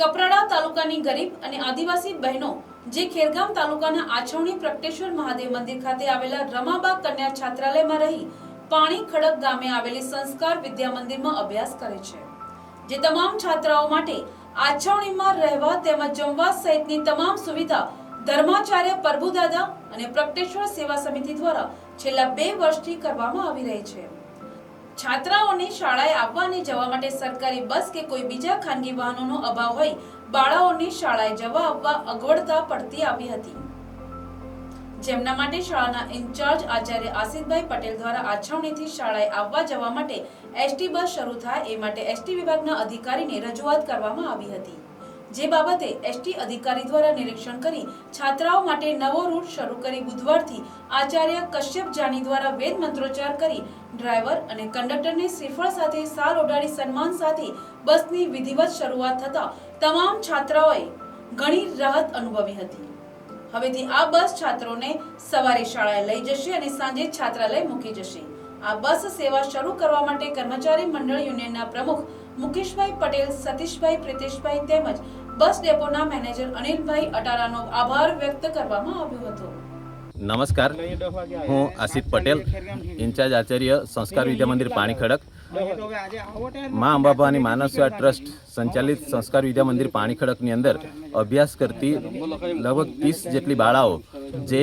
કપરાડા તાલુકાની ગરીબ અને આદિવાસી બહેનો, જે ખેરગામ તાલુકાના આછવણી પ્રગટેશ્વર મહાદેવ મંદિર ખાતે આવેલા રમાબા કન્યા છાત્રાલયમાં રહી પાણી ખડક ગામે આવેલી સંસ્કાર વિદ્યા મંદિરમાં અભ્યાસ કરે છે. જે તમામ છાત્રાઓ માટે આછવણીમાં રહેવા તેમજ જમવા સહિતની તમામ સુવિધા ધર્માચાર્ય પ્રભુદાદા અને પ્રગટેશ્વર સેવા સમિતિ દ્વારા છેલ્લા બે વર્ષથી કરવામાં આવી રહી છે. છાત્રાઓને શાળાએ આવવા અને જવા માટે સરકારી બસ કે કોઈ બીજા ખાનગી વાહનોનો અભાવ હોય, બાળાઓને શાળાએ જવા આવવા અગવડતા પડતી આવી હતી. જેમના માટે શાળાના ઇન્ચાર્જ આચાર્ય આસિફભાઈ પટેલ દ્વારા આછવણીથી શાળાએ આવવા જવા માટે એસટી બસ શરૂ થાય, એ માટે એસટી વિભાગના અધિકારીને રજૂઆત કરવામાં આવી હતી. જે બાબતે એસટી અધિકારી દ્વારા નિરીક્ષણ કરી છાત્રાઓ માટે નવો રૂટ શરૂ કરી બુધવારથી આચાર્ય કશ્યપ જાની દ્વારા વેદ મંત્રોચ્ચાર કરી ડ્રાઈવર અને કંડક્ટરને શ્રીફળ સાથે સાલ ઓઢાડી સન્માન સાથે બસની વિધિવત શરૂઆત થતા તમામ છાત્રાઓએ ઘણી રાહત અનુભવી હતી. હવેથી આ બસ છાત્રોને સવારે શાળાએ લઈ જશે અને સાંજે છાત્રાલય મૂકી જશે. આ બસ સેવા શરૂ કરવા માટે કર્મચારી મંડળ યુનિયનના પ્રમુખ મુકેશભાઈ પટેલ, સતીશભાઈ, પ્રિતેશભાઈ તેમજ બસ ડેપોના મેનેજર અનિલભાઈ અટારાનો આભાર વ્યક્ત કરવામાં આવ્યો હતો. નમસ્કાર. હું આસિફ પટેલ, ઇન્ચાર્જ આચાર્ય સંસ્કાર વિદ્યા મંદિર પાણી ખડક મા અંબાભાની માનવ સેવા ટ્રસ્ટ સંચાલિત સંસ્કાર વિદ્યા મંદિર પાણી ખડકની અંદર અભ્યાસ કરતી લગભગ ત્રીસ જેટલી બાળાઓ જે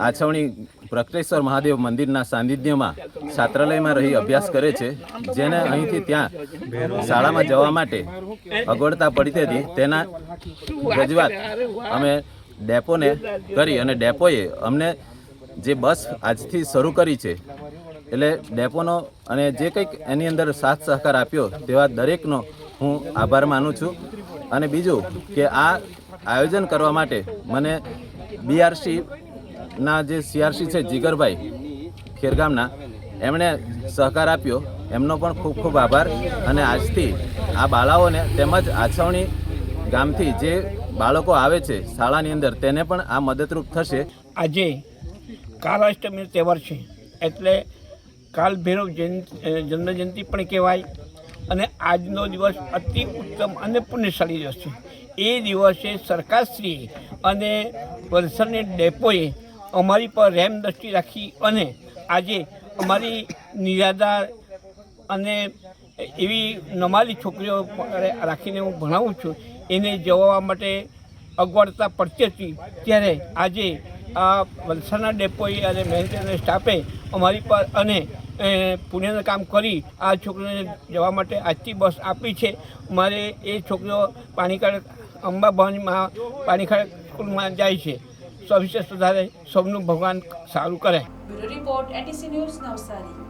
આછવણી પ્રકટેશ્વર મહાદેવ મંદિરના સાનિધ્યમાં છાત્રાલયમાં રહી અભ્યાસ કરે છે, જેને અહીંથી ત્યાં શાળામાં જવા માટે અગવડતા પડતી હતી તેના રજૂઆત અમે ડેપોને કરી અને ડેપોએ અમને જે બસ આજથી શરૂ કરી છે, એટલે ડેપોનો અને જે કંઈક એની અંદર સાથ સહકાર આપ્યો તેવા દરેકનો હું આભાર માનું છું. અને બીજું કે આ આયોજન કરવા માટે મને બીઆરસી ના જે સીઆરસી છે જીગરભાઈ ખેરગામના, એમણે સહકાર આપ્યો. એમનો પણ ખૂબ ખૂબ આભાર. અને આજથી આ બાળાઓને તેમજ આછવણી ગામથી જે બાળકો આવે છે શાળાની અંદર, તેને પણ આ મદદરૂપ થશે. આજે કાલાષ્ટમીનો તહેવાર છે, એટલે કાલ ભૈરવ જયંતિ જન્મજયંતિ પણ કહેવાય. અને આજનો દિવસ અતિ ઉત્તમ અને પુણ્યશાળી દિવસ છે. એ દિવસે સરકારશ્રી અને વલસાડની ડેપોએ અમારી પર રેમ દ્રષ્ટિ રાખી અને આજે અમારી નિરાધાર અને એવી નમાલી છોકરીઓ રાખીને હું ભણાવું છું, એને જવા માટે અગવડતા પડતી હતી. ત્યારે આજે આ વલસાડના ડેપોએ અને મેનેજર સ્ટાફે અમારી પર અને પુણ્યનું કામ કરી આ છોકરીઓને જવા માટે આજથી બસ આપી છે. મારે એ છોકરીઓ પાણીકાળ અંબા ભવાનીમાં પાણીકાળ સ્કૂલમાં જાય છે. સવિશેષ સુધારે સૌનું ભગવાન સારું કરે. Report ATC news Navsari.